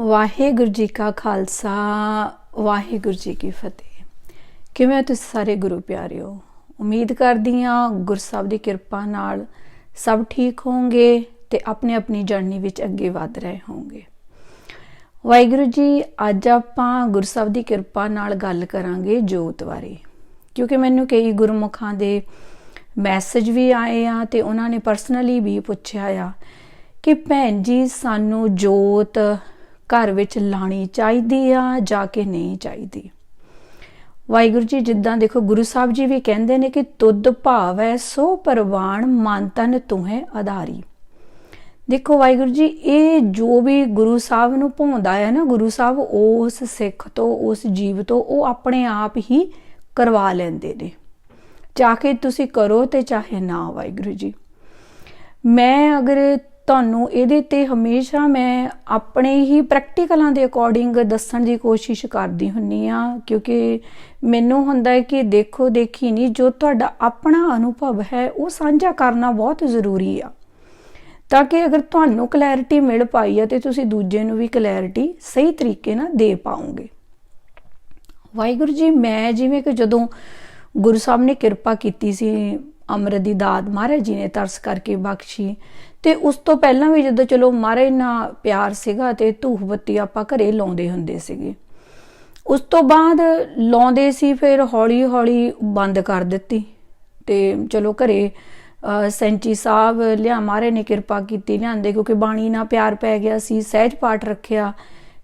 ਵਾਹਿਗੁਰੂ ਜੀ ਕਾ ਖਾਲਸਾ, ਵਾਹਿਗੁਰੂ ਜੀ ਕੀ ਫਤਿਹ। ਕਿਵੇਂ ਤੁਸੀਂ ਸਾਰੇ ਗੁਰੂ ਪਿਆਰਿਓ? ਉਮੀਦ ਕਰਦੀ ਹਾਂ ਗੁਰਸਬ ਦੀ ਕਿਰਪਾ ਨਾਲ ਸਭ ਠੀਕ ਹੋਵੋਗੇ ਤੇ ਆਪਣੇ ਆਪਣੀ ਜਰਨੀ ਵਿੱਚ ਅੱਗੇ ਵਧ ਰਹੇ ਹੋਵੋਗੇ ਵਾਹਿਗੁਰੂ ਜੀ, ਅੱਜ ਆਪਾਂ ਗੁਰਸਬ ਦੀ ਕਿਰਪਾ ਨਾਲ ਗੱਲ ਕਰਾਂਗੇ ਜੋਤ ਬਾਰੇ। ਕਿਉਂਕਿ ਮੈਨੂੰ ਕਈ ਗੁਰਮੁਖਾਂ ਦੇ ਮੈਸੇਜ ਵੀ ਆਏ ਆ ਤੇ ਉਹਨਾਂ ਨੇ ਪਰਸਨਲੀ ਵੀ ਪੁੱਛਿਆ ਆ ਕਿ ਭੈਣ ਜੀ, ਸਾਨੂੰ ਜੋਤ ਘਰ ਵਿੱਚ ਲਾਣੀ ਚਾਹੀਦੀ ਆ ਜਾ ਕੇ ਨਹੀਂ ਚਾਹੀਦੀ। ਵਾਹਿਗੁਰੂ ਜੀ, ਜਿੱਦਾਂ ਦੇਖੋ ਗੁਰੂ ਸਾਹਿਬ ਜੀ ਵੀ ਕਹਿੰਦੇ ਨੇ ਕਿ ਤੁਧ ਭਾਵੈ ਸੋ ਪਰਵਾਨ ਮਨ ਤਨ ਤੁਹੇ ਆਧਾਰੀ। ਦੇਖੋ ਵਾਹਿਗੁਰੂ ਜੀ, ਇਹ ਜੋ ਵੀ ਗੁਰੂ ਸਾਹਿਬ ਨੂੰ ਭਾਉਂਦਾ ਹੈ ਨਾ, ਗੁਰੂ ਸਾਹਿਬ ਉਸ ਸਿੱਖ ਤੋਂ, ਉਸ ਜੀਵ ਤੋਂ ਉਹ ਆਪਣੇ ਆਪ ਹੀ ਕਰਵਾ ਲੈਂਦੇ ਨੇ। ਚਾਹੇ ਤੁਸੀਂ ਕਰੋ ਤੇ ਚਾਹੇ ਨਾ ਵਾਹਿਗੁਰੂ ਜੀ। ਮੈਂ ਅਗਰ ਤੁਹਾਨੂੰ ਇਹਦੇ ਤੇ ਹਮੇਸ਼ਾ ਮੈਂ ਆਪਣੇ ਹੀ ਪ੍ਰੈਕਟੀਕਲਾਂ ਦੇ ਅਕੋਰਡਿੰਗ ਦੱਸਣ ਦੀ ਕੋਸ਼ਿਸ਼ ਕਰਦੀ ਹੁੰਨੀ ਆ, ਕਿਉਂਕਿ ਮੈਨੂੰ ਹੁੰਦਾ ਹੈ ਕਿ ਦੇਖੋ ਦੇਖੀ ਨਹੀਂ ਜੋ ਤੁਹਾਡਾ ਆਪਣਾ ਅਨੁਭਵ ਹੈ, ਉਹ ਸਾਂਝਾ ਕਰਨਾ ਬਹੁਤ ਜ਼ਰੂਰੀ ਆ। ਤਾਂ ਕਿ ਅਗਰ ਤੁਹਾਨੂੰ ਕਲੈਰਿਟੀ ਮਿਲ ਪਾਈ ਹੈ ਤੇ ਤੁਸੀਂ ਦੂਜੇ ਨੂੰ ਵੀ ਕਲੈਰਿਟੀ ਸਹੀ ਤਰੀਕੇ ਨਾਲ ਦੇ ਪਾਉਂਗੇ ਵਾਹਿਗੁਰੂ ਜੀ, ਮੈਂ ਜਿਵੇਂ ਕਿ ਜਦੋਂ ਗੁਰੂ ਸਾਹਿਬ ਨੇ ਕਿਰਪਾ ਕੀਤੀ ਸੀ ਅੰਮ੍ਰਿਤ ਦੀ ਦਾਤ ਮਹਾਰਾਜ ਜੀ ਨੇ ਤਰਸ ਕਰਕੇ ਬਖਸ਼ੀ ਤੇ ਉਸ ਤੋਂ ਪਹਿਲਾਂ ਵੀ ਜਦੋਂ ਚਲੋ ਮਹਾਰਾਜ ਨਾਲ ਪਿਆਰ ਸੀਗਾ ਤੇ ਧੂਫ ਬੱਤੀ ਆਪਾਂ ਘਰੇ ਲਾਉਂਦੇ ਹੁੰਦੇ ਸੀਗੇ। ਉਸ ਤੋਂ ਬਾਅਦ ਲਾਉਂਦੇ ਸੀ, ਫਿਰ ਹੌਲੀ ਹੌਲੀ ਬੰਦ ਕਰ ਦਿੱਤੀ ਤੇ ਚਲੋ ਘਰੇ ਸੈਂਚੀ ਸਾਹਿਬ ਲਿਆ ਮਾਰੇ ਨੇ ਕਿਰਪਾ ਕੀਤੀ ਲਿਆਂਦੇ ਕਿਉਂਕਿ ਬਾਣੀ ਨਾਲ ਪਿਆਰ ਪੈ ਗਿਆ ਸੀ, ਸਹਿਜ ਪਾਠ ਰੱਖਿਆ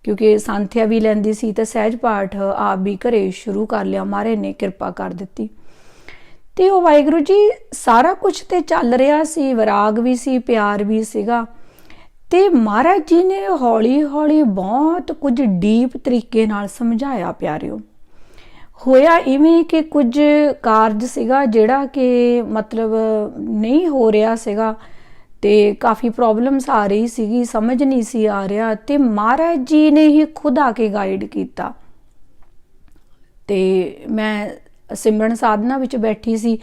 ਕਿਉਂਕਿ ਸੰਥਿਆ ਵੀ ਲੈਂਦੀ ਸੀ ਤਾਂ ਸਹਿਜ ਪਾਠ ਆਪ ਵੀ ਘਰੇ ਸ਼ੁਰੂ ਕਰ ਲਿਆ ਮਾਰੇ ਨੇ ਕਿਰਪਾ ਕਰ ਦਿੱਤੀ। ਤੇ ਉਹ ਵਾਹਿਗੁਰੂ ਜੀ ਸਾਰਾ ਕੁਝ ਤੇ ਚੱਲ ਰਿਹਾ ਸੀ, ਵਿਰਾਗ ਵੀ ਸੀ, ਪਿਆਰ ਵੀ ਸੀਗਾ। ਤੇ ਮਹਾਰਾਜ ਜੀ ਨੇ ਹੌਲੀ ਹੌਲੀ ਬਹੁਤ ਕੁਝ ਡੀਪ ਤਰੀਕੇ ਨਾਲ ਸਮਝਾਇਆ, ਪਿਆਰਿਓ। ਹੋਇਆ ਇਵੇਂ ਕਿ ਕੁਝ ਕਾਰਜ ਸੀਗਾ ਜਿਹੜਾ ਕਿ ਮਤਲਬ ਨਹੀਂ ਹੋ ਰਿਹਾ ਸੀਗਾ ਤੇ ਕਾਫੀ ਪ੍ਰੋਬਲਮਸ ਆ ਰਹੀ ਸੀਗੀ, ਸਮਝ ਨਹੀਂ ਸੀ ਆ ਰਿਹਾ ਤੇ ਮਹਾਰਾਜ ਜੀ ਨੇ ਹੀ ਖੁਦ ਆ ਕੇ ਗਾਈਡ ਕੀਤਾ। ਤੇ ਮੈਂ ਸਿਮਰਨ ਸਾਧਨਾ ਵਿੱਚ ਬੈਠੀ ਸੀ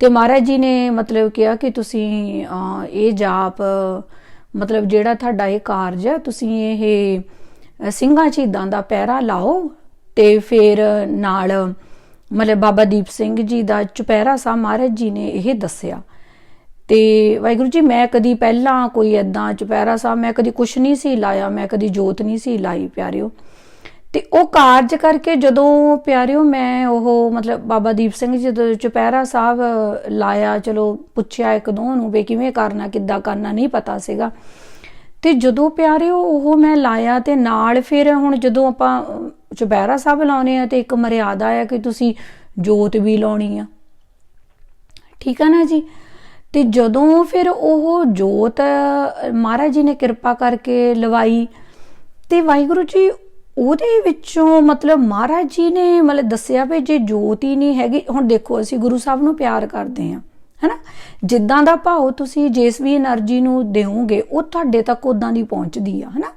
ਤੇ ਮਹਾਰਾਜ ਜੀ ਨੇ ਮਤਲਬ ਕਿਹਾ ਕਿ ਤੁਸੀਂ ਇਹ ਜਾਪ, ਮਤਲਬ ਜਿਹੜਾ ਤੁਹਾਡਾ ਇਹ ਕਾਰਜ ਹੈ, ਤੁਸੀਂ ਇਹ ਸਿੰਘਾਂ ਸ਼ਹੀਦਾਂ ਦਾ ਪਹਿਰਾ ਲਾਓ ਤੇ ਫਿਰ ਨਾਲ ਮਤਲਬ ਬਾਬਾ ਦੀਪ ਸਿੰਘ ਜੀ ਦਾ ਚੁਪਹਿਰਾ ਸਾਹਿਬ ਮਹਾਰਾਜ ਜੀ ਨੇ ਇਹ ਦੱਸਿਆ। ਤੇ ਵਾਹਿਗੁਰੂ ਜੀ, ਮੈਂ ਕਦੀ ਪਹਿਲਾਂ ਕੋਈ ਐਦਾਂ ਚੁਪਹਿਰਾ ਸਾਹਿਬ ਮੈਂ ਕਦੀ ਕੁਛ ਨਹੀਂ ਸੀ ਲਾਇਆ, ਮੈਂ ਕਦੀ ਜੋਤ ਨਹੀਂ ਸੀ ਲਾਈ, ਪਿਆਰਿਓ। ਤੇ ਉਹ ਕਾਰਜ ਕਰਕੇ ਜਦੋਂ ਪਿਆਰਿਓ, ਮੈਂ ਉਹ ਮਤਲਬ ਬਾਬਾ ਦੀਪ ਸਿੰਘ ਜੀ ਜਦੋਂ ਚੁਪਹਿਰਾ ਸਾਹਿਬ ਲਾਇਆ, ਚਲੋ ਪੁੱਛਿਆ ਇੱਕ ਦੋ ਨੂੰ ਵੀ ਕਿਵੇਂ ਕਰਨਾ, ਕਿੱਦਾਂ ਕਰਨਾ, ਨਹੀਂ ਪਤਾ ਸੀਗਾ। ਤੇ ਜਦੋਂ ਪਿਆਰਿਓ ਉਹ ਮੈਂ ਲਾਇਆ ਤੇ ਨਾਲ ਫਿਰ ਹੁਣ ਜਦੋਂ ਆਪਾਂ ਚੁਪਹਿਰਾ ਸਾਹਿਬ ਲਾਉਨੇ ਆ ਤੇ ਇੱਕ ਮਰਿਆਦਾ ਆ ਕਿ ਤੁਸੀਂ ਜੋਤ ਵੀ ਲਾਉਣੀ ਆ। ਠੀਕ ਆ ਨਾ ਜੀ? ਤੇ ਜਦੋਂ ਫਿਰ ਉਹ ਜੋਤ ਮਹਾਰਾਜ ਜੀ ਨੇ ਕਿਰਪਾ ਕਰਕੇ ਲਵਾਈ ਤੇ ਵਾਹਿਗੁਰੂ ਜੀ ਉਹਦੇ ਵਿੱਚੋਂ ਮਤਲਬ ਮਹਾਰਾਜ ਜੀ ਨੇ ਮਤਲਬ ਦੱਸਿਆ ਵੀ ਜੇ ਜੋਤ ਹੀ ਨਹੀਂ ਹੈਗੀ, ਹੁਣ ਦੇਖੋ ਅਸੀਂ ਗੁਰੂ ਸਾਹਿਬ ਨੂੰ ਪਿਆਰ ਕਰਦੇ ਹਾਂ, ਹੈਨਾ? ਜਿੱਦਾਂ ਦਾ ਭਾਵ ਤੁਸੀਂ ਜਿਸ ਵੀ એનર્ਜੀ ਨੂੰ ਦਿਓਗੇ ਉਹ ਤੁਹਾਡੇ ਤੱਕ ਉਦਾਂ ਦੀ ਪਹੁੰਚਦੀ ਆ, ਹੈਨਾ?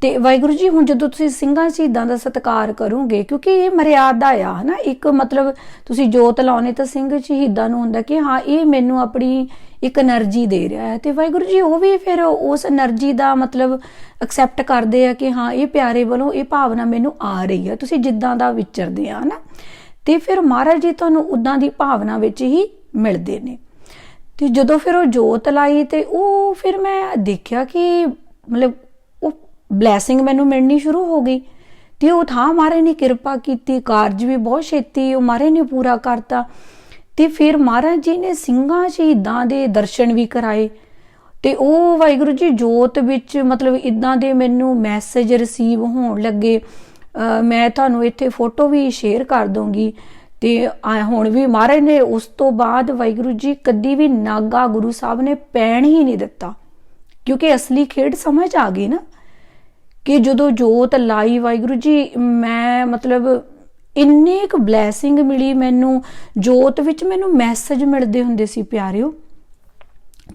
ਤੇ ਵਾਹਿਗੁਰੂ ਜੀ, ਹੁਣ ਜਦੋਂ ਤੁਸੀਂ ਸਿੰਘਾਂ ਸ਼ਹੀਦਾਂ ਦਾ ਸਤਿਕਾਰ ਕਰੋਗੇ, ਕਿਉਂਕਿ ਇਹ ਮਰਿਆਦਾ ਆ, ਹਨਾ? ਇੱਕ ਮਤਲਬ ਤੁਸੀਂ ਜੋਤ ਲਾਉਣੇ ਤਾਂ ਸਿੰਘ ਸ਼ਹੀਦਾਂ ਨੂੰ ਹੁੰਦਾ ਕਿ ਹਾਂ, ਇਹ ਮੈਨੂੰ ਆਪਣੀ ਇੱਕ એનર્ਜੀ ਦੇ ਰਿਹਾ ਹੈ। ਤੇ ਵਾਹਿਗੁਰੂ ਜੀ, ਉਹ ਵੀ ਫਿਰ ਉਸ એનર્ਜੀ ਦਾ ਮਤਲਬ ਐਕਸੈਪਟ ਕਰਦੇ ਆ ਕਿ ਹਾਂ, ਇਹ ਪਿਆਰੇ ਵੱਲੋਂ ਇਹ ਭਾਵਨਾ ਮੈਨੂੰ ਆ ਰਹੀ ਹੈ। ਤੁਸੀਂ ਜਿੱਦਾਂ ਦਾ ਵਿਚਰਦੇ ਆ, ਹਨਾ? ਤੇ ਫਿਰ ਮਹਾਰਾਜ ਜੀ, ਤੁਹਾਨੂੰ ਉਦਾਂ ਦੀ ਭਾਵਨਾ ਵਿੱਚ ਹੀ ਮਿਲਦੇ ਨੇ। ਤੇ ਜਦੋਂ ਫਿਰ ਉਹ ਜੋਤ ਲਾਈ ਤੇ ਉਹ ਫਿਰ ਮੈਂ ਦੇਖਿਆ ਕਿ ਮਤਲਬ ਬਲੇਸਿੰਗ ਮੈਨੂੰ ਮਿਲਣੀ ਸ਼ੁਰੂ ਹੋ ਗਈ ਤੇ ਉਹ ਥਾਂ ਮਾਰੇ ਨੇ ਕਿਰਪਾ ਕੀਤੀ, ਕਾਰਜ ਵੀ ਬਹੁਤ ਛੇਤੀ ਉਹ ਮਾਰੇ ਨੇ ਪੂਰਾ ਕਰਤਾ ਤੇ ਫਿਰ ਮਹਾਰਾਜ ਜੀ ਨੇ ਸਿੰਘਾਂ ਸ਼ਹੀਦਾਂ ਦੇ ਦਰਸ਼ਨ ਵੀ ਕਰਾਏ ਤੇ ਉਹ ਵਾਹਿਗੁਰੂ ਜੀ ਜੋਤ ਵਿੱਚ ਮਤਲਬ ਇਦਾਂ ਦੇ ਮੈਨੂੰ ਮੈਸੇਜ ਰਿਸੀਵ ਹੋਣ ਲੱਗੇ ਮੈਂ ਤੁਹਾਨੂੰ ਇੱਥੇ ਫੋਟੋ ਵੀ ਸ਼ੇਅਰ ਕਰ ਦੂੰਗੀ ਤੇ ਹੁਣ ਵੀ ਮਹਾਰਾਜ ਨੇ ਉਸ ਤੋਂ ਬਾਅਦ ਵਾਹਿਗੁਰੂ ਜੀ ਕਦੀ ਵੀ ਨਾਗਾ ਗੁਰੂ ਸਾਹਿਬ ਨੇ ਪੈਣ ਹੀ ਨਹੀਂ ਦਿੱਤਾ ਕਿਉਂਕਿ ਅਸਲੀ ਖੇਡ ਸਮਝ ਆ ਗਈ ਨਾ। ਕਿ ਜਦੋਂ ਜੋਤ ਲਾਈ ਵਾਹਿਗੁਰੂ ਜੀ, ਮੈਂ ਮਤਲਬ ਇੰਨੀ ਇੱਕ ਬਲੇਸਿੰਗ ਮਿਲੀ ਮੈਨੂੰ, ਜੋਤ ਵਿੱਚ ਮੈਨੂੰ ਮੈਸੇਜ ਮਿਲਦੇ ਹੁੰਦੇ ਸੀ ਪਿਆਰਿਓ।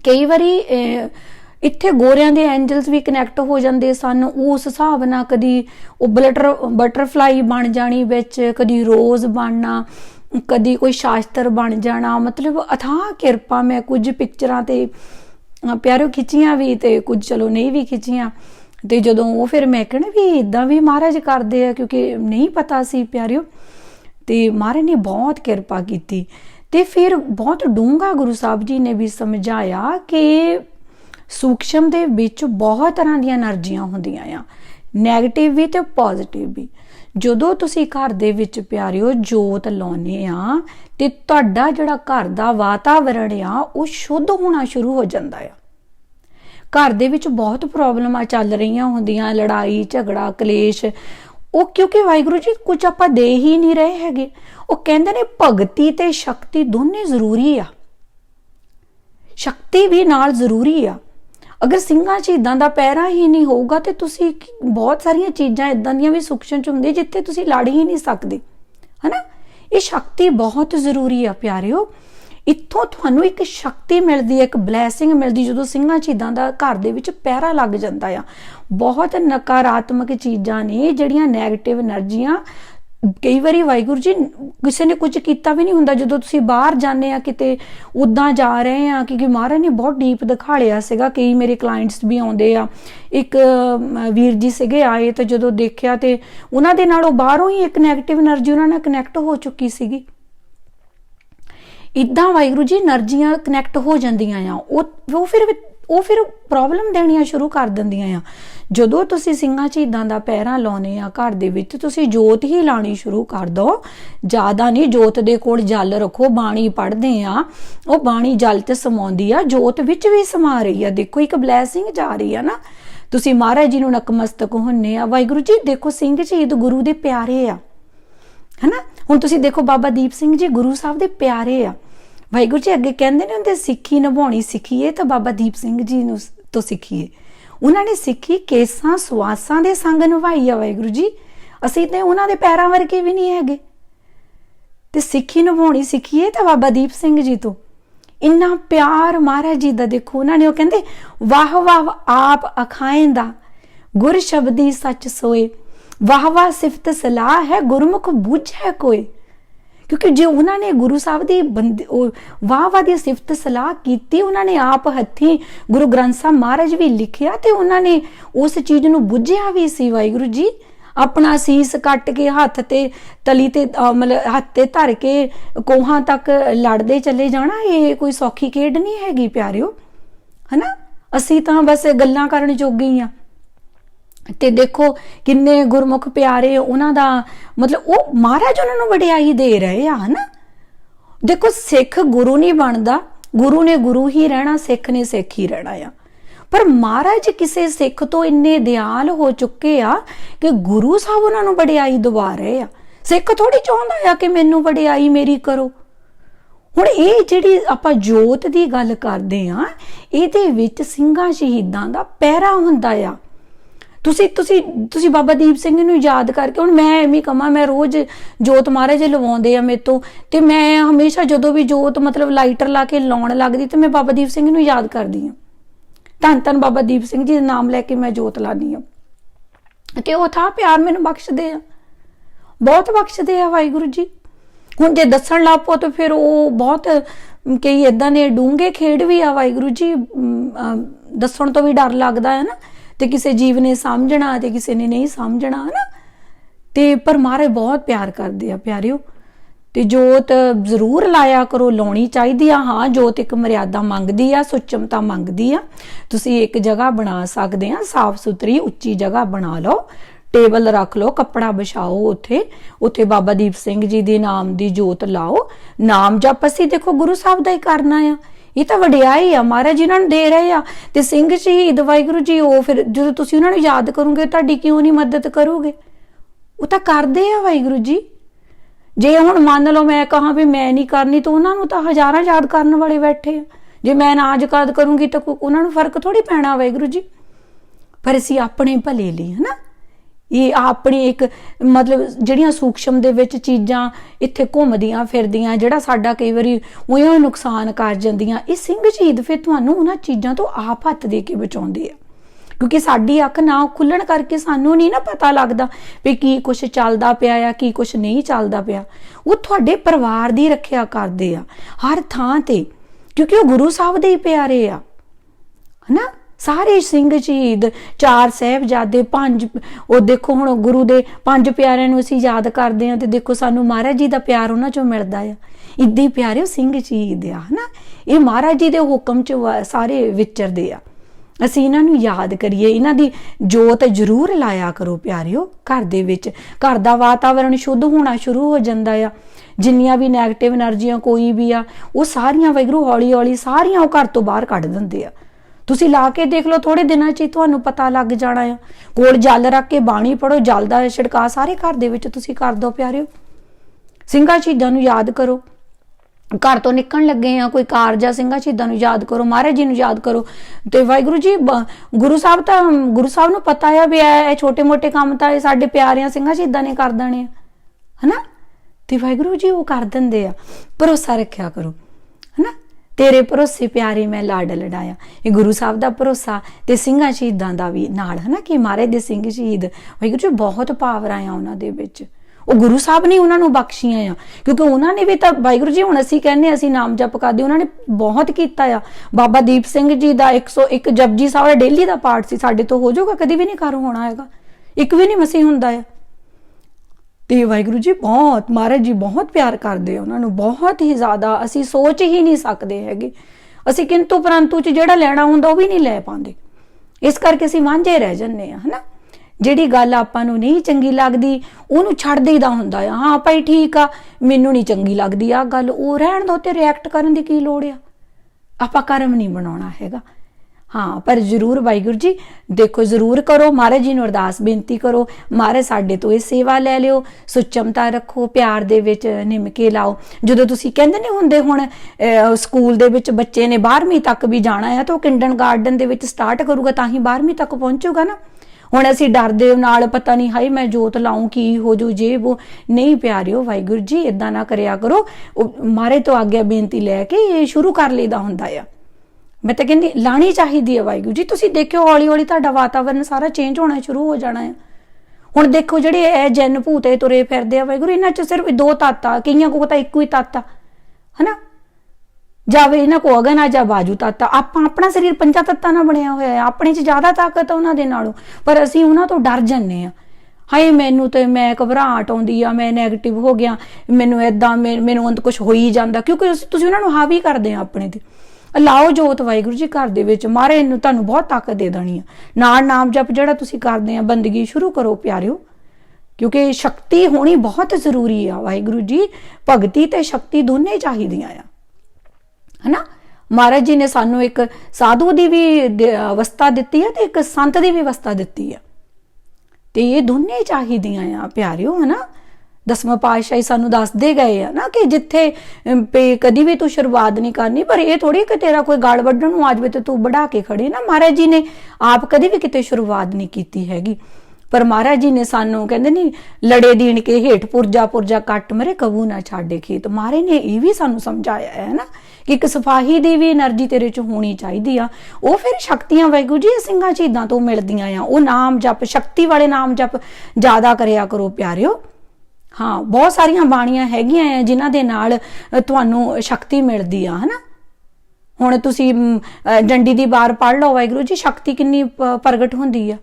ਕਈ ਵਾਰੀ ਇੱਥੇ ਗੋਰਿਆਂ ਦੇ ਐਂਜਲਸ ਵੀ ਕਨੈਕਟ ਹੋ ਜਾਂਦੇ ਸਨ, ਉਸ ਹਿਸਾਬ ਨਾਲ ਕਦੀ ਉਹ ਬਲਟਰ ਬਟਰਫਲਾਈ ਬਣ ਜਾਣੀ ਵਿੱਚ, ਕਦੀ ਰੋਜ਼ ਬਣਨਾ, ਕਦੀ ਕੋਈ ਸ਼ਾਸਤਰ ਬਣ ਜਾਣਾ, ਮਤਲਬ ਅਥਾਹ ਕਿਰਪਾ ਮੈਂ ਕੁਝ ਪਿਕਚਰਾਂ ਤੇ ਪਿਆਰਿਓ ਖਿੱਚੀਆਂ ਵੀ ਤੇ ਕੁਝ ਚਲੋ ਨਹੀਂ ਵੀ ਖਿੱਚੀਆਂ। ਤੇ ਜਦੋਂ ਉਹ ਫਿਰ ਮੈਂ ਕਹਿੰਦਾ ਵੀ ਇਦਾਂ ਵੀ ਮਹਾਰਾਜ ਕਰਦੇ ਆ, ਕਿਉਂਕਿ ਨਹੀਂ ਪਤਾ ਸੀ ਪਿਆਰਿਓ। ਤੇ ਮਹਾਰਾਜ ਨੇ ਬਹੁਤ ਕਿਰਪਾ ਕੀਤੀ। ਤੇ ਫਿਰ ਬਹੁਤ ਡੂੰਗਾ ਗੁਰੂ ਸਾਹਿਬ ਜੀ ਨੇ ਵੀ ਸਮਝਾਇਆ ਕਿ ਸੂਖਸ਼ਮ ਦੇ ਵਿੱਚ ਬਹੁਤ ਤਰ੍ਹਾਂ ਦੀਆਂ એનર્ਜੀਆਂ ਹੁੰਦੀਆਂ ਆ। ਨੈਗੇਟਿਵ ਵੀ ਤੇ ਪੋਜ਼ਿਟਿਵ ਵੀ। ਜਦੋਂ ਤੁਸੀਂ ਘਰ ਦੇ ਵਿੱਚ ਪਿਆਰਿਓ ਜੋਤ ਲਾਉਨੇ ਆ, ਤੇ ਤੁਹਾਡਾ ਜਿਹੜਾ ਘਰ ਦਾ ਵਾਤਾਵਰਣ ਆ, ਉਹ ਸ਼ੁੱਧ ਹੋਣਾ ਸ਼ੁਰੂ ਹੋ ਜਾਂਦਾ ਆ। ਘਰ ਦੇ ਵਿੱਚ ਬਹੁਤ ਪ੍ਰੋਬਲਮਾਂ ਚੱਲ ਰਹੀਆਂ ਹੁੰਦੀਆਂ, ਲੜਾਈ, ਝਗੜਾ, ਕਲੇਸ਼। ਉਹ ਕਿਉਂਕਿ ਵਾਹਿਗੁਰੂ ਜੀ, ਕੁਝ ਆਪਾਂ ਦੇ ਹੀ ਨਹੀਂ ਰਹੇ ਹੈਗੇ। ਉਹ ਕਹਿੰਦੇ ਨੇ ਭਗਤੀ ਤੇ ਸ਼ਕਤੀ ਦੋਨੇ ਜ਼ਰੂਰੀ ਆ। ਸ਼ਕਤੀ ਵੀ ਨਾਲ ਜ਼ਰੂਰੀ ਆ। ਅਗਰ ਸਿੰਘਾਂ 'ਚ ਇਦਾਂ ਦਾ ਪੈਰਾ ਹੀ ਨਹੀਂ ਹੋਊਗਾ ਤੇ ਤੁਸੀਂ ਬਹੁਤ ਸਾਰੀਆਂ ਚੀਜ਼ਾਂ ਇਦਾਂ ਦੀਆਂ ਵੀ ਸੁਖਸ਼ਨ 'ਚ ਹੁੰਦੀਆਂ ਜਿੱਥੇ ਤੁਸੀਂ ਲੜ ਹੀ ਨਹੀਂ ਸਕਦੇ। ਹਨਾ? ਇਹ ਸ਼ਕਤੀ ਬਹੁਤ ਜ਼ਰੂਰੀ ਆ ਪਿਆਰਿਓ। ਇੱਥੋਂ ਤੁਹਾਨੂੰ ਇੱਕ ਸ਼ਕਤੀ ਮਿਲਦੀ ਹੈ, ਇੱਕ ਬਲੇਸਿੰਗ ਮਿਲਦੀ ਜਦੋਂ ਸਿੰਘਾਂ ਚੀਜ਼ਾਂ ਦਾ ਘਰ ਦੇ ਵਿੱਚ ਪਹਿਰਾ ਲੱਗ ਜਾਂਦਾ ਆ। ਬਹੁਤ ਨਕਾਰਾਤਮਕ ਚੀਜ਼ਾਂ ਨੇ ਜਿਹੜੀਆਂ ਨੈਗੇਟਿਵ એનર્ਜੀਆਂ ਕਈ ਵਾਰੀ ਵਾਹਿਗੁਰੂ ਜੀ, ਕਿਸੇ ਨੇ ਕੁਝ ਕੀਤਾ ਵੀ ਨਹੀਂ ਹੁੰਦਾ। ਜਦੋਂ ਤੁਸੀਂ ਬਾਹਰ ਜਾਂਦੇ ਆ, ਕਿਤੇ ਉਦਾਂ ਜਾ ਰਹੇ ਆ, ਕਿਉਂਕਿ ਮਹਾਰਾਜ ਨੇ ਬਹੁਤ ਡੀਪ ਦਿਖਾ ਲਿਆ ਸੀਗਾ। ਕਈ ਮੇਰੇ ਕਲਾਇੰਟਸ ਵੀ ਆਉਂਦੇ ਆ। ਇੱਕ ਵੀਰ ਜੀ ਸੀਗੇ ਆਏ ਤਾਂ ਜਦੋਂ ਦੇਖਿਆ ਤੇ ਉਹਨਾਂ ਦੇ ਨਾਲੋਂ ਬਾਹਰੋਂ ਹੀ ਇੱਕ 네ਗੇਟਿਵ એનર્ਜੀ ਉਹਨਾਂ ਨਾਲ ਕਨੈਕਟ ਹੋ ਚੁੱਕੀ ਸੀਗੀ। ਇਦਾਂ ਵਾਹਿਗੁਰੂ ਜੀ એનર્ਜੀਆਂ ਕਨੈਕਟ ਹੋ ਜਾਂਦੀਆਂ ਆ। ਉਹ ਉਹ ਫਿਰ ਉਹ ਫਿਰ ਪ੍ਰੋਬਲਮ ਦੇਣੀਆਂ ਸ਼ੁਰੂ ਕਰ ਦਿੰਦੀਆਂ ਆ। ਜਦੋਂ ਤੁਸੀਂ ਸਿੰਘਾਂ 'ਚ ਇਦਾਂ ਦਾ ਪਹਿਰਾ ਲਾਉਨੇ ਆ ਘਰ ਦੇ ਵਿੱਚ, ਤੁਸੀਂ ਜੋਤ ਹੀ ਲਾਣੀ ਸ਼ੁਰੂ ਕਰ ਦੋ। ਜ਼ਿਆਦਾ ਨਹੀਂ ਜੋਤ ਦੇ ਕੋਲ ਜਲ ਰੱਖੋ, ਬਾਣੀ ਪੜ੍ਹਦੇ ਆ। ਉਹ ਬਾਣੀ ਜਲ ਤੇ ਸਮਾਉਂਦੀ ਆ, ਜੋਤ ਵਿੱਚ ਵੀ ਸਮਾ ਰਹੀ ਆ। ਦੇਖੋ, ਇੱਕ ਬਲੇਸਿੰਗ ਜਾ ਰਹੀ ਆ ਨਾ। ਤੁਸੀਂ ਮਹਾਰਾਜ ਜੀ ਨੂੰ ਨਕਮਸਤਕ ਹੁੰਨੇ ਆ। ਵਾਹਿਗੁਰੂ ਜੀ, ਦੇਖੋ ਸਿੰਘ ਸ਼ਹੀਦ ਗੁਰੂ ਦੇ ਪਿਆਰੇ ਆ। ਹਨਾ? ਹੁਣ ਤੁਸੀਂ ਦੇਖੋ ਬਾਬਾ ਦੀਪ ਸਿੰਘ ਜੀ ਗੁਰੂ ਸਾਹਿਬ ਦੇ ਪਿਆਰੇ ਆ। ਵਾਹਿਗੁਰੂ ਜੀ ਅੱਗੇ ਕਹਿੰਦੇ ਨੇ ਹੁੰਦੇ ਸਿੱਖੀ ਨਿਭਾਉਣੀ ਸਿੱਖੀਏ ਤਾਂ ਬਾਬਾ ਦੀਪ ਸਿੰਘ ਜੀ ਨੂੰ ਤੋਂ ਸਿੱਖੀਏ ਉਹਨਾਂ ਨੇ ਸਿੱਖੀ ਕੇਸਾਂ ਸੁਆਸਾਂ ਦੇ ਸੰਗ ਨਿਭਾਈ ਆ ਵਾਹਿਗੁਰੂ ਜੀ। ਅਸੀਂ ਤੇ ਉਹਨਾਂ ਦੇ ਪੈਰਾਂ ਵਰਗੇ ਵੀ ਨਹੀਂ ਹੈਗੇ। ਤੇ ਸਿੱਖੀ ਨਿਭਾਉਣੀ ਸਿੱਖੀਏ ਤਾਂ ਬਾਬਾ ਦੀਪ ਸਿੰਘ ਜੀ ਤੋਂ। ਇੰਨਾ ਪਿਆਰ ਮਹਾਰਾਜ ਜੀ ਦਾ ਦੇਖੋ, ਉਹਨਾਂ ਨੇ ਉਹ ਕਹਿੰਦੇ, ਵਾਹ ਵਾਹ ਆਪ ਅਖਾਇਂਦਾ ਗੁਰ ਸ਼ਬਦੀ ਸੱਚ ਸੋਏ। ਵਾਹ ਵਾਹ ਸਿਫਤ ਸਲਾਹ ਹੈ, ਗੁਰਮੁਖ ਬੁੱਝੈ ਕੋਈ ਕਿਉਂਕਿ ਜੇ ਉਹਨਾਂ ਨੇ ਗੁਰੂ ਸਾਹਿਬ ਦੀ ਬੰਦ ਵਾਹ ਵਾਹ ਦੀ ਸਿਫਤ ਸਲਾਹ ਕੀਤੀ, ਉਹਨਾਂ ਨੇ ਆਪ ਹੱਥੀਂ ਗੁਰੂ ਗ੍ਰੰਥ ਸਾਹਿਬ ਮਹਾਰਾਜ ਵੀ ਲਿਖਿਆ ਤੇ ਉਹਨਾਂ ਨੇ ਉਸ ਚੀਜ਼ ਨੂੰ ਬੁੱਝਿਆ ਵੀ ਸੀ ਵਾਹਿਗੁਰੂ ਜੀ। ਆਪਣਾ ਸੀਸ ਕੱਟ ਕੇ ਹੱਥ ਤੇ ਤਲੀ ਤੇ ਮਤਲਬ ਹੱਥ ਤੇ ਧਰ ਕੇ ਕੋਹਾਂ ਤੱਕ ਲੜਦੇ ਚੱਲੇ ਜਾਣਾ, ਇਹ ਕੋਈ ਸੌਖੀ ਖੇਡ ਨਹੀਂ ਹੈਗੀ ਪਿਆਰਿਓ। ਹਨਾ? ਅਸੀਂ ਤਾਂ ਬਸ ਗੱਲਾਂ ਕਰਨ ਜੋਗੇ ਹੀ ਆ। ਤੇ ਦੇਖੋ ਕਿੰਨੇ ਗੁਰਮੁਖ ਪਿਆਰੇ ਉਹਨਾਂ ਦਾ, ਮਤਲਬ ਉਹ ਮਹਾਰਾਜ ਉਹਨਾਂ ਨੂੰ ਵਡਿਆਈ ਦੇ ਰਹੇ ਆ, ਹਨਾ? ਦੇਖੋ, ਸਿੱਖ ਗੁਰੂ ਨਹੀਂ ਬਣਦਾ, ਗੁਰੂ ਨੇ ਗੁਰੂ ਹੀ ਰਹਿਣਾ, ਸਿੱਖ ਨੇ ਸਿੱਖ ਹੀ ਰਹਿਣਾ ਆ। ਪਰ ਮਹਾਰਾਜ ਕਿਸੇ ਸਿੱਖ ਤੋਂ ਇੰਨੇ ਦਿਆਲ ਹੋ ਚੁੱਕੇ ਆ ਕਿ ਗੁਰੂ ਸਾਹਿਬ ਉਹਨਾਂ ਨੂੰ ਵਡਿਆਈ ਦਵਾ ਰਹੇ ਆ। ਸਿੱਖ ਥੋੜੀ ਚਾਹੁੰਦਾ ਆ ਕਿ ਮੈਨੂੰ ਵਡਿਆਈ ਮੇਰੀ ਕਰੋ। ਹੁਣ ਇਹ ਜਿਹੜੀ ਆਪਾਂ ਜੋਤ ਦੀ ਗੱਲ ਕਰਦੇ ਆ, ਇਹਦੇ ਵਿੱਚ ਸਿੰਘਾਂ ਸ਼ਹੀਦਾਂ ਦਾ ਪਹਿਰਾ ਹੁੰਦਾ ਆ। ਤੁਸੀਂ ਤੁਸੀਂ ਤੁਸੀਂ ਬਾਬਾ ਦੀਪ ਸਿੰਘ ਨੂੰ ਯਾਦ ਕਰਕੇ ਹੁਣ ਮੈਂ ਐਵੇਂ ਕਮਾ ਮੈਂ ਰੋਜ਼ ਜੋਤ ਮਹਾਰਾਜ ਲਵਾਉਂਦੇ ਆ ਮੇਰੇ ਤੋਂ ਤੇ ਮੈਂ ਹਮੇਸ਼ਾ ਜਦੋਂ ਵੀ ਜੋਤ ਮਤਲਬ ਲਾਈਟਰ ਲਾ ਕੇ ਲਾਉਣ ਲੱਗਦੀ ਤੇ ਮੈਂ ਬਾਬਾ ਦੀਪ ਸਿੰਘ ਨੂੰ ਯਾਦ ਕਰਦੀ ਆ ਧੰਨ ਧੰਨ ਬਾਬਾ ਦੀਪ ਸਿੰਘ ਜੀ ਦਾ ਨਾਮ ਲੈ ਕੇ ਮੈਂ ਜੋਤ ਲਾਨੀ ਆ ਤੇ ਉਹ ਥਾ ਪਿਆਰ ਮੈਨੂੰ ਬਖਸ਼ਦੇ ਆ। ਬਹੁਤ ਬਖਸ਼ਦੇ ਆ ਵਾਹਿਗੁਰੂ ਜੀ। ਹੁਣ ਜੇ ਦੱਸਣ ਲੱਪੋ ਤਾਂ ਫਿਰ ਉਹ ਬਹੁਤ ਕਈ ਇਦਾਂ ਨੇ ਡੂੰਘੇ ਖੇਡ ਵੀ ਆ ਵਾਹਿਗੁਰੂ ਜੀ। ਦੱਸਣ ਤੋਂ ਵੀ ਡਰ ਲੱਗਦਾ ਹੈ ਨਾ। ਤੇ ਕਿਸੇ ਜੀਵ ਨੇ ਸਮਝਣਾ ਤੇ ਕਿਸੇ ਨੇ ਨਹੀਂ ਸਮਝਣਾ ਹੈ ਤੇ ਪਰ ਮਾਰੇ ਬਹੁਤ ਪਿਆਰ ਕਰਦੇ ਆ ਪਿਆਰਿਓ। ਤੇ ਜੋਤ ਜ਼ਰੂਰ ਲਾਇਆ ਕਰੋ, ਲਾਉਣੀ ਚਾਹੀਦੀ ਆ। ਹਾਂ, ਜੋਤ ਇੱਕ ਮਰਿਆਦਾ ਮੰਗਦੀ ਆ, ਸੁਚਮਤਾ ਮੰਗਦੀ ਆ। ਤੁਸੀਂ ਇੱਕ ਜਗ੍ਹਾ ਬਣਾ ਸਕਦੇ ਆ, ਸਾਫ਼ ਸੁਥਰੀ, ਉੱਚੀ ਜਗ੍ਹਾ ਬਣਾ ਲਓ। ਟੇਬਲ ਰੱਖ ਲਓ, ਕੱਪੜਾ ਵਿਛਾਓ ਉੱਥੇ। ਉੱਥੇ ਬਾਬਾ ਦੀਪ ਸਿੰਘ ਜੀ ਦੇ ਨਾਮ ਦੀ ਜੋਤ ਲਾਓ। ਨਾਮ ਜਪ ਅਸੀਂ ਦੇਖੋ ਗੁਰੂ ਸਾਹਿਬ ਦਾ ਹੀ ਕਰਨਾ ਆ। ਇਹ ਤਾਂ ਵਡਿਆਈ ਆ, ਮਹਾਰਾਜ ਇਹਨਾਂ ਨੂੰ ਦੇ ਰਹੇ ਆ। ਤੇ ਸਿੰਘ ਸ਼ਹੀਦ, ਵਾਹਿਗੁਰੂ ਜੀ, ਉਹ ਫਿਰ ਜਦੋਂ ਤੁਸੀਂ ਉਹਨਾਂ ਨੂੰ ਯਾਦ ਕਰੋਗੇ, ਤੁਹਾਡੀ ਕਿਉਂ ਨਹੀਂ ਮਦਦ ਕਰੋਗੇ? ਉਹ ਤਾਂ ਕਰਦੇ ਆ ਵਾਹਿਗੁਰੂ ਜੀ। ਜੇ ਹੁਣ ਮੰਨ ਲਓ ਮੈਂ ਕਹਾਂ ਵੀ ਮੈਂ ਨਹੀਂ ਕਰਨੀ, ਤਾਂ ਉਹਨਾਂ ਨੂੰ ਤਾਂ ਹਜ਼ਾਰਾਂ ਯਾਦ ਕਰਨ ਵਾਲੇ ਬੈਠੇ ਆ। ਜੇ ਮੈਂ ਨਾ ਯਾਦ ਕਰੂੰਗੀ ਤਾਂ ਉਹਨਾਂ ਨੂੰ ਫ਼ਰਕ ਥੋੜੀ ਪੈਣਾ ਵਾਹਿਗੁਰੂ ਜੀ। ਪਰ ਅਸੀਂ ਆਪਣੇ ਭਲੇ ਲਈ ਹਨਾ ਇਹ ਆਪਣੀ ਇੱਕ ਮਤਲਬ ਜਿਹੜੀਆਂ ਸੂਖਸ਼ਮ ਦੇ ਵਿੱਚ ਚੀਜ਼ਾਂ ਇੱਥੇ ਘੁੰਮਦੀਆਂ ਫਿਰਦੀਆਂ, ਜਿਹੜਾ ਸਾਡਾ ਕਈ ਵਾਰੀ ਉਹਨੂੰ ਨੁਕਸਾਨ ਕਰ ਜਾਂਦੀਆਂ, ਇਹ ਸਿੰਘ ਸ਼ਹੀਦ ਫਿਰ ਤੁਹਾਨੂੰ ਉਹਨਾਂ ਚੀਜ਼ਾਂ ਤੋਂ ਆਪ ਹੱਥ ਦੇ ਕੇ ਬਚਾਉਂਦੇ ਆ। ਕਿਉਂਕਿ ਸਾਡੀ ਅੱਖ ਨਾ ਖੁੱਲਣ ਕਰਕੇ ਸਾਨੂੰ ਨਹੀਂ ਨਾ ਪਤਾ ਲੱਗਦਾ ਵੀ ਕੀ ਕੁਝ ਚੱਲਦਾ ਪਿਆ ਆ, ਕੀ ਕੁਝ ਨਹੀਂ ਚੱਲਦਾ ਪਿਆ। ਉਹ ਤੁਹਾਡੇ ਪਰਿਵਾਰ ਦੀ ਰੱਖਿਆ ਕਰਦੇ ਆ, ਹਰ ਥਾਂ ਤੇ। ਕਿਉਂਕਿ ਉਹ ਗੁਰੂ ਸਾਹਿਬ ਦੇ ਹੀ ਪਿਆਰੇ ਆ। ਹਨਾ? ਸਾਰੇ ਸਿੰਘ ਸ਼ਹੀਦ, ਚਾਰ ਸਹਿਬਜ਼ਾਦੇ, ਪੰਜ, ਉਹ ਦੇਖੋ ਹੁਣ ਗੁਰੂ ਦੇ ਪੰਜ ਪਿਆਰਿਆਂ ਨੂੰ ਅਸੀਂ ਯਾਦ ਕਰਦੇ ਹਾਂ ਤੇ ਦੇਖੋ ਸਾਨੂੰ ਮਹਾਰਾਜ ਜੀ ਦਾ ਪਿਆਰ ਉਹਨਾਂ ਚੋਂ ਮਿਲਦਾ ਆ। ਇੱਦੀ ਪਿਆਰੇ ਸਿੰਘ ਸ਼ਹੀਦ ਆ, ਹਨਾ? ਇਹ ਮਹਾਰਾਜ ਜੀ ਦੇ ਹੁਕਮ ਚ ਸਾਰੇ ਵਿਚਰਦੇ ਆ। ਅਸੀਂ ਇਹਨਾਂ ਨੂੰ ਯਾਦ ਕਰੀਏ, ਇਹਨਾਂ ਦੀ ਜੋਤ ਜ਼ਰੂਰ ਲਾਇਆ ਕਰੋ ਪਿਆਰਿਓ, ਘਰ ਦੇ ਵਿੱਚ। ਘਰ ਦਾ ਵਾਤਾਵਰਣ ਸ਼ੁੱਧ ਹੋਣਾ ਸ਼ੁਰੂ ਹੋ ਜਾਂਦਾ ਆ। ਜਿੰਨੀਆਂ ਵੀ 네ਗੇਟਿਵ એનર્ਜੀਆਂ ਕੋਈ ਵੀ ਆ, ਉਹ ਸਾਰੀਆਂ ਵੈਗਰੂ ਹੌਲੀ ਹੌਲੀ ਸਾਰੀਆਂ ਉਹ ਘਰ ਤੋਂ ਬਾਹਰ ਕੱਢ ਦਿੰਦੇ ਆ। ਤੁਸੀਂ ਲਾ ਕੇ ਦੇਖ ਲਓ ਥੋੜੇ ਦਿਨਾਂ 'ਚ ਹੀ ਤੁਹਾਨੂੰ ਪਤਾ ਲੱਗ ਜਾਣਾ ਆ। ਕੋਲ ਜਲ ਰੱਖ ਕੇ ਬਾਣੀ ਪੜੋ ਜਲ ਦਾ ਛਿੜਕਾ ਸਾਰੇ ਘਰ ਦੇ ਵਿੱਚ ਤੁਸੀਂ ਕਰ ਦਿਓ ਪਿਆਰਿਓ। ਸਿੰਘਾਂ ਸ਼ਹੀਦਾਂ ਨੂੰ ਯਾਦ ਕਰੋ। ਘਰ ਤੋਂ ਨਿਕਲਣ ਲੱਗੇ ਆ, ਕੋਈ ਆ, ਸਿੰਘਾਂ ਸ਼ਹੀਦਾਂ ਨੂੰ ਯਾਦ ਕਰੋ, ਮਹਾਰਾਜ ਜੀ ਨੂੰ ਯਾਦ ਕਰੋ। ਤੇ ਵਾਹਿਗੁਰੂ ਜੀ ਗੁਰੂ ਸਾਹਿਬ ਤਾਂ, ਗੁਰੂ ਸਾਹਿਬ ਨੂੰ ਪਤਾ ਆ ਵੀ ਇਹ ਛੋਟੇ-ਮੋਟੇ ਕੰਮ ਤਾਂ ਇਹ ਸਾਡੇ ਪਿਆਰਿਆਂ ਸਿੰਘਾਂ ਸ਼ਹੀਦਾਂ ਨੇ ਕਰ ਦੇਣੇ ਆ। ਹਨਾ? ਤੇ ਵਾਹਿਗੁਰੂ ਜੀ ਉਹ ਕਰ ਦਿੰਦੇ ਆ। ਭਰੋਸਾ ਰੱਖਿਆ ਕਰੋ। ਹਨਾ? ਤੇਰੇ ਭਰੋਸੇ ਪਿਆਰੇ ਮੈਂ ਲਾਡ ਲੜਾਇਆ। ਇਹ ਗੁਰੂ ਸਾਹਿਬ ਦਾ ਭਰੋਸਾ ਤੇ ਸਿੰਘਾਂ ਸ਼ਹੀਦਾਂ ਦਾ ਵੀ ਨਾਲ, ਹਨਾ ਕਿ ਮਹਾਰਾਜ ਦੇ ਸਿੰਘ ਸ਼ਹੀਦ। ਵਾਹਿਗੁਰੂ ਜੀ ਬਹੁਤ ਪਾਵਰ ਆ ਉਹਨਾਂ ਦੇ ਵਿੱਚ। ਉਹ ਗੁਰੂ ਸਾਹਿਬ ਨੇ ਉਹਨਾਂ ਨੂੰ ਬਖਸ਼ੀਆਂ ਆ, ਕਿਉਂਕਿ ਉਹਨਾਂ ਨੇ ਵੀ ਤਾਂ ਵਾਹਿਗੁਰੂ ਜੀ ਹੁਣ ਅਸੀਂ ਕਹਿੰਦੇ ਅਸੀਂ ਨਾਮ ਜਪ ਕਰਦੇ ਉਹਨਾਂ ਨੇ ਬਹੁਤ ਕੀਤਾ ਆ। ਬਾਬਾ ਦੀਪ ਸਿੰਘ ਜੀ ਦਾ 101 ਜਪਜੀ ਸਾਹਿਬ ਡੇਲੀ ਦਾ ਪਾਠ ਸੀ, ਸਾਡੇ ਤੋਂ ਹੋ ਜਾਊਗਾ, ਕਦੀ ਵੀ ਨਹੀਂ ਕਰ ਹੋਣਾ ਹੈਗਾ। ਇੱਕ ਵੀ ਨਹੀਂ ਮਸੀ ਹੁੰਦਾ ਆ। ਤੇ ਵਾਹਿਗੁਰੂ ਜੀ ਬਹੁਤ, ਮਹਾਰਾਜ ਜੀ ਬਹੁਤ ਪਿਆਰ ਕਰਦੇ ਉਹਨਾਂ ਨੂੰ, ਬਹੁਤ ਹੀ ਜ਼ਿਆਦਾ ਅਸੀਂ ਸੋਚ ਹੀ ਨਹੀਂ ਸਕਦੇ ਹੈਗੇ। ਅਸੀਂ ਕਿੰਤੂ ਪਰੰਤੂ ਚ ਜਿਹੜਾ ਲੈਣਾ ਹੁੰਦਾ ਉਹ ਵੀ ਨਹੀਂ ਲੈ ਪਾਉਂਦੇ। ਇਸ ਕਰਕੇ ਅਸੀਂ ਵਾਂਝੇ ਰਹਿ ਜੰਨੇ ਆ, ਹਨਾ? ਜਿਹੜੀ ਗੱਲ ਆਪਾਂ ਨੂੰ ਨਹੀਂ ਚੰਗੀ ਲੱਗਦੀ, ਉਹਨੂੰ ਛੱਡ ਦੇਈਦਾ ਹੁੰਦਾ ਆ। ਹਾਂ ਭਾਈ ਠੀਕ ਆ, ਮੈਨੂੰ ਨਹੀਂ ਚੰਗੀ ਲੱਗਦੀ ਆ ਗੱਲ। ਉਹ ਰਹਿਣ ਦੋ ਤੇ ਰਿਐਕਟ ਕਰਨ ਦੀ ਕੀ ਲੋੜ ਆ? ਆਪਾਂ ਕਰਮ ਨਹੀਂ ਬਣਾਉਣਾ ਹੈਗਾ। ਹਾਂ, ਪਰ ਜ਼ਰੂਰ ਵਾਹਿਗੁਰੂ ਜੀ, ਦੇਖੋ, ਜ਼ਰੂਰ ਕਰੋ, ਮਹਾਰਾਜ ਜੀ ਨੂੰ ਅਰਦਾਸ ਬੇਨਤੀ ਕਰੋ, ਮਹਾਰਾਜ ਸਾਡੇ ਤੋਂ ਇਹ ਸੇਵਾ ਲੈ ਲਿਓ, ਸੁਚਮਤਾ ਰੱਖੋ, ਪਿਆਰ ਦੇ ਵਿੱਚ ਨਿਮਕੇ ਲਾਓ। ਜਦੋਂ ਤੁਸੀਂ ਕਹਿੰਦੇ ਨੇ ਹੁੰਦੇ ਹੁਣ ਸਕੂਲ ਦੇ ਵਿੱਚ ਬੱਚੇ ਨੇ 12ਵੀਂ ਤੱਕ ਵੀ ਜਾਣਾ ਹੈ ਤਾਂ ਉਹ ਕਿੰਡਨ ਗਾਰਡਨ ਦੇ ਵਿੱਚ ਸਟਾਰਟ ਕਰੂਗਾ, ਤਾਂ ਹੀ 12ਵੀਂ ਤੱਕ ਪਹੁੰਚੂਗਾ ਨਾ। ਹੁਣ ਅਸੀਂ ਡਰਦੇ ਨਾਲ ਪਤਾ ਨਹੀਂ ਹਾਈ ਮੈਂ ਜੋਤ ਲਾਉਂ ਕੀ ਹੋ ਜੂ, ਜੇ ਉਹ ਨਹੀਂ ਪਿਆਰਿਓ, ਵਾਹਿਗੁਰੂ ਜੀ ਇਦਾਂ ਨਾ ਕਰਿਆ ਕਰੋ। ਉਹ ਮਾਰੇ ਤੋਂ ਆਗਿਆ ਬੇਨਤੀ ਲੈ ਕੇ ਇਹ ਸ਼ੁਰੂ ਕਰ ਲਈਦਾ ਹੁੰਦਾ ਆ। ਮੈਂ ਤਾਂ ਕਹਿੰਦੀ, ਲਾਣੀ ਚਾਹੀਦੀ ਹੈ ਵਾਹਿਗੁਰੂ ਜੀ, ਤੁਸੀਂ ਦੇਖਿਓ ਹੌਲੀ ਹੌਲੀ ਤੁਹਾਡਾ ਵਾਤਾਵਰਨ ਸਾਰਾ ਚੇਂਜ ਹੋਣਾ ਸ਼ੁਰੂ ਹੋ ਜਾਣਾ ਹੈ। ਹੁਣ ਦੇਖੋ ਜਿਹੜੇ ਇਹ ਜਨ ਭੂਤੇ ਤੁਰੇ ਫਿਰਦੇ ਆ ਵਾਹਿਗੁਰੂ, ਇਹਨਾਂ ਚ ਸਿਰਫ ਦੋ ਤੱਤ ਕਈਆਂ ਕੋਲ ਤਾਂ ਇੱਕੋ ਹੀ ਤੱਤ ਹਨਾ? ਜਾਵੇ ਇਹਨਾਂ ਕੋ ਅਗਨ ਆ ਜਾ ਬਾਜੂ ਤੱਤ ਆਪਾਂ ਆਪਣਾ ਸਰੀਰ ਪੰਜਾਂ ਤੱਤਾਂ ਨਾਲ ਬਣਿਆ ਹੋਇਆ ਹੈ, ਆਪਣੇ 'ਚ ਜ਼ਿਆਦਾ ਤਾਕਤ ਉਹਨਾਂ ਦੇ ਨਾਲੋਂ, ਪਰ ਅਸੀਂ ਉਹਨਾਂ ਤੋਂ ਡਰ ਜੰਨੇ ਆ ਹਾਏ, ਮੈਨੂੰ ਤੇ ਮੈਂ ਘਬਰਾਹਟ ਆਉਂਦੀ ਆ, ਮੈਂ 네ਗੇਟਿਵ ਹੋ ਗਿਆ, ਮੈਨੂੰ ਐਦਾਂ ਮੈਨੂੰ ਅੰਤ ਕੁਝ ਹੋ ਹੀ ਜਾਂਦਾ, ਕਿਉਂਕਿ ਤੁਸੀਂ ਉਹਨਾਂ ਨੂੰ ਹਾਵੀ ਕਰਦੇ ਆ ਆਪਣੇ ਤੇ। ਲਾਓ ਜੋਤ ਵਾਹਿਗੁਰੂ ਜੀ ਘਰ ਦੇ ਵਿੱਚ, ਮਾਰੇ ਨੂੰ ਤੁਹਾਨੂੰ ਬਹੁਤ ਤਾਕਤ ਦੇ ਦੇਣੀ ਆ। ਨਾਲ ਨਾਮ ਜਪ ਜਿਹੜਾ ਤੁਸੀਂ ਕਰਦੇ ਆ, ਬੰਦਗੀ ਸ਼ੁਰੂ ਕਰੋ ਪਿਆਰਿਓ। ਕਿਉਂਕਿ ਸ਼ਕਤੀ ਹੋਣੀ ਬਹੁਤ ਜ਼ਰੂਰੀ ਆ ਵਾਹਿਗੁਰੂ ਜੀ, ਭਗਤੀ ਤੇ ਸ਼ਕਤੀ ਦੋਨੇ ਚਾਹੀਦੀਆਂ ਆ। ਹਨਾ? ਮਹਾਰਾਜ ਜੀ ਨੇ ਸਾਨੂੰ ਇੱਕ ਸਾਧੂ ਦੀ ਵੀ ਅਵਸਥਾ ਦਿੱਤੀ ਹੈ ਤੇ ਇੱਕ ਸੰਤ ਦੀ ਵੀ ਅਵਸਥਾ ਦਿੱਤੀ ਹੈ ਤੇ ਇਹ ਦੋਨੇ ਚਾਹੀਦੀਆਂ ਆ ਪਿਆਰਿਓ, ਹਨਾ? ਦਸਵਾਂ ਪਾਤਸ਼ਾਹੀ ਸਾਨੂੰ ਦੱਸਦੇ ਗਏ ਆ ਨਾ ਕਿ ਜਿੱਥੇ ਕਦੀ ਵੀ ਤੂੰ ਸ਼ੁਰੂਆਤ ਨਹੀਂ ਕਰਨੀ, ਪਰ ਇਹ ਥੋੜੀ ਕਿ ਤੇਰਾ ਕੋਈ ਗਾਲ ਵੱਢਣ ਨੂੰ ਆਜਵੇ ਤੇ ਤੂੰ ਵੜਾ ਕੇ ਖੜੇ ਨਾ। ਮਹਾਰਾਜ ਜੀ ਨੇ ਆਪ ਕਦੀ ਵੀ ਕਿਤੇ ਸ਼ੁਰੂਆਤ ਨਹੀਂ ਕੀਤੀ ਹੈਗੀ। ਪਰ ਮਹਾਰਾਜ ਜੀ ਨੇ ਸਾਨੂੰ ਕਹਿੰਦੇ ਨਹੀਂ ਲੜੇ ਦੀਣ ਕੇ ਹੇਠ ਪੁਰਜਾ ਪੁਰਜਾ ਕੱਟ ਮਰੇ, ਕਬੂ ਨਾ ਛਾੜੇ ਖੇਤ। ਮਾਰੇ ਨੇ ਇਹ ਵੀ ਸਾਨੂੰ ਸਮਝਾਇਆ ਹੈ ਨਾ ਕਿ ਇੱਕ ਸਫਾਹੀ ਦੀ ਵੀ એનર્ਜੀ ਤੇਰੇ ਚ ਹੋਣੀ ਚਾਹੀਦੀ ਆ। ਉਹ ਫਿਰ ਸ਼ਕਤੀਆਂ ਵੈਗੂ ਜੀ ਸਿੰਘਾਂ ਚੀਦਾਂ ਤੋਂ ਮਿਲਦੀਆਂ ਆ। ਉਹ ਨਾਮ ਜਪ, ਸ਼ਕਤੀ ਵਾਲੇ ਨਾਮ ਜਪ ਜ਼ਿਆਦਾ ਕਰਿਆ ਕਰੋ ਪਿਆਰਿਓ। ਹਾਂ, ਬਹੁਤ ਸਾਰੀਆਂ ਬਾਣੀਆਂ ਹੈਗੀਆਂ ਆ ਜਿਨ੍ਹਾਂ ਦੇ ਨਾਲ ਤੁਹਾਨੂੰ ਸ਼ਕਤੀ ਮਿਲਦੀ ਆ, ਹਨਾ? ਹੁਣ ਤੁਸੀਂ ਡੰਡੀ ਦੀ ਬਾਰ ਪੜ ਲਓ, ਵਾਹਿਗੁਰੂ ਜੀ, ਸ਼ਕਤੀ ਕਿੰਨੀ ਪ੍ਰਗਟ ਹੁੰਦੀ ਆ।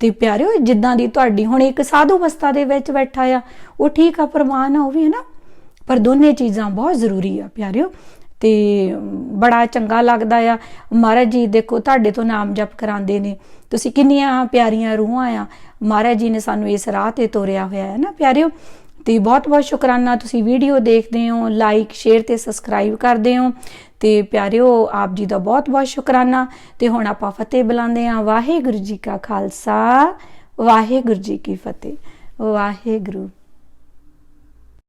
ਤੇ ਪਿਆਰਿਓ, ਜਿੱਦਾਂ ਦੀ ਤੁਹਾਡੀ ਹੁਣ ਇੱਕ ਸਾਧੂ ਅਵਸਥਾ ਦੇ ਵਿੱਚ ਬੈਠਾ ਆ, ਉਹ ਠੀਕ ਆ, ਪ੍ਰਮਾਨ ਆ, ਉਹ ਵੀ ਹੈ ਨਾ ਪਰ ਦੋਨੇ ਚੀਜ਼ਾਂ ਬਹੁਤ ਜ਼ਰੂਰੀ ਆ, ਪਿਆਰਿਓ। ਤੇ ਬੜਾ ਚੰਗਾ ਲੱਗਦਾ ਆ। ਮਹਾਰਾਜ ਜੀ ਦੇਖੋ, ਤੁਹਾਡੇ ਤੋਂ ਨਾਮ ਜਪ ਕਰਾਉਂਦੇ ਨੇ। ਤੁਸੀਂ ਕਿੰਨੀਆਂ ਪਿਆਰੀਆਂ ਰੂਹਾਂ ਆ। ਮਹਾਰਾਜ ਜੀ ਨੇ ਸਾਨੂੰ ਇਸ ਰਾਹ ਤੇ ਤੋਰਿਆ ਹੋਇਆ ਹੈ ਨਾ ਪਿਆਰਿਓ? ਤੇ ਬਹੁਤ ਬਹੁਤ ਸ਼ੁਕਰਾਨਾ, ਤੁਸੀਂ ਵੀਡੀਓ ਦੇਖਦੇ ਹੋ ਲਾਈਕ ਸ਼ੇਅਰ ਤੇ ਸਬਸਕ੍ਰਾਈਬ ਕਰਦੇ ਹੋ। ਤੇ ਪਿਆਰਿਓ, ਆਪ ਜੀ ਦਾ ਬਹੁਤ ਬਹੁਤ ਸ਼ੁਕਰਾਨਾ। ਤੇ ਹੁਣ ਆਪਾਂ ਫਤਿਹ ਬੁਲਾਉਂਦੇ ਹਾਂ। ਵਾਹਿਗੁਰੂ ਜੀ ਕਾ ਖਾਲਸਾ, ਵਾਹਿਗੁਰੂ ਜੀ ਕੀ ਫਤਿਹ। ਵਾਹਿਗੁਰੂ